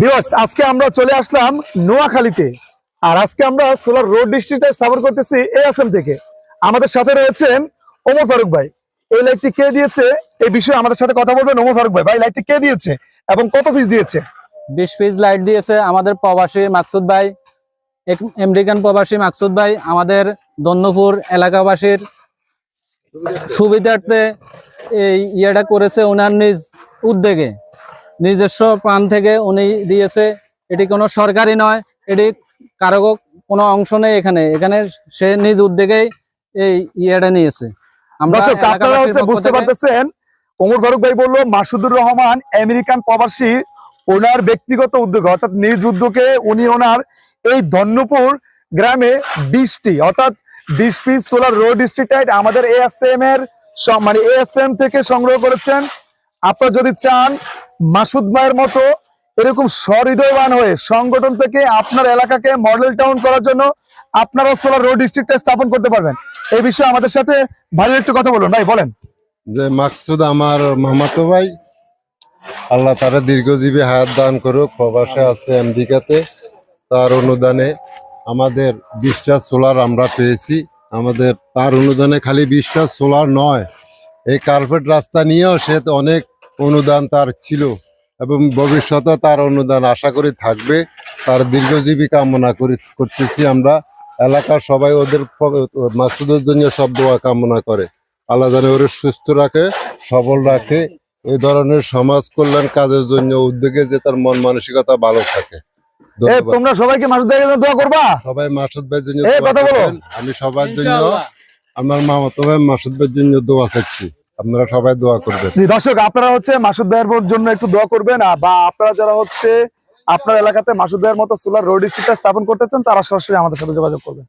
Viewers, আজকে আমরা চলে আসলাম নোয়াখালীতে। আর আজকে আমরা সোলার রোড ডিস্ট্রিক্টে স্থাপন করতেছি এএসএম থেকে। আমাদের সাথে রয়েছেন ওমর ফারুক ভাই। এই লাইটটি কে দিয়েছে? এই বিষয়ে আমাদের সাথে কথা বলবেন ওমর ফারুক ভাই। ভাই, লাইটটি কে দিয়েছে? এবং কত পিস দিয়েছে? বিশ পিস লাইট দিয়েছে আমাদের প্রবাসী মাকসুদ ভাই আমেরিকান প্রবাসী মাকসুদ ভাই, আমাদের দন্নপুর এলাকাবাসীর সুবিধার্থে এই ইয়েটা করেছে ওনার নিজ উদ্যোগে। নিজস্ব প্রাণ থেকে উনি দিয়েছে। এটি কোনো সরকারি নয় এটি কারও কোনো অংশ নেই এখানে। এখানে সে নিজ উদ্যোগেই এই ইয়েটা নিয়েছে। আমরা দর্শক আপনারা হচ্ছে বুঝতে পারতেছেন ওমর ফারুক ভাই বলল মাসুদুর রহমান আমেরিকান প্রবাসী ওনার ব্যক্তিগত উদ্যোগ অর্থাৎ নিজ উদ্যোগে উনি ওনার এই ধন্যপুর গ্রামে বিশটি অর্থাৎ বিশ পিস সোলার রোড ডিস্ট্রিক্ট আমাদের এএসএম এর মানে এএসএম থেকে সংগ্রহ করেছেন। আপনারা যদি চান মাসুদ ভাইয়ের মতো এরকম সহৃদয়বান হয়ে সংগঠন থেকে আপনার এলাকাকে মডেল টাউন করার জন্য আপনারা সোলার রোড ডিস্ট্রিক্টে স্থাপন করতে পারবেন। এই বিষয়ে আমাদের সাথে ভাই একটু কথা বলুন। ভাই, বলেন। যে মাকসুদ আমার মামাতো ভাই, আল্লাহ তারা দীর্ঘজীবী হায়াত দান করুক, প্রবাসে আছে আমেরিকাতে, তার অনুদানে আমাদের বিশটা সোলার আমরা পেয়েছি। আমাদের, তার অনুদানে খালি বিশটা সোলার নয়, এই কার্পেট রাস্তা নিয়েও সে অনেক অনুদান তার ছিল এবং ভবিষ্যতে তার অনুদান আশা করি থাকবে। তার দীর্ঘজীবী কামনা করি করতেছি আমরা। এলাকার সবাই ওদের মাসুদের জন্য সব দোয়া কামনা করে। আল্লাহ জানে ওরে সুস্থ রাখে সবল রাখে। এই ধরনের সমাজ কল্যাণ কাজের জন্য উদ্যোগে যে তার মন মানসিকতা ভালো থাকে। এ তোমরা সবাই কি মাসুদ ভাইয়ের জন্য দোয়া করবা? সবাই মাসুদ ভাইয়ের জন্য কথা বলো। আমি সবার জন্য আমার মামাতো ভাই মাসুদ ভাইয়ের জন্য দোয়া চাচ্ছি। আপনারা সবাই দোয়া করবেন। জি, দর্শক, আপনারা হচ্ছে মাসুদ ভাইয়ের জন্য একটু দোয়া করবেন বা আপনারা যারা হচ্ছে আপনার এলাকাতে মাসুদ ভাইয়ের মতো সোলার রোড স্ট্রিটটা স্থাপন করতে চান, তারা সরাসরি আমাদের সাথে যোগাযোগ করবেন।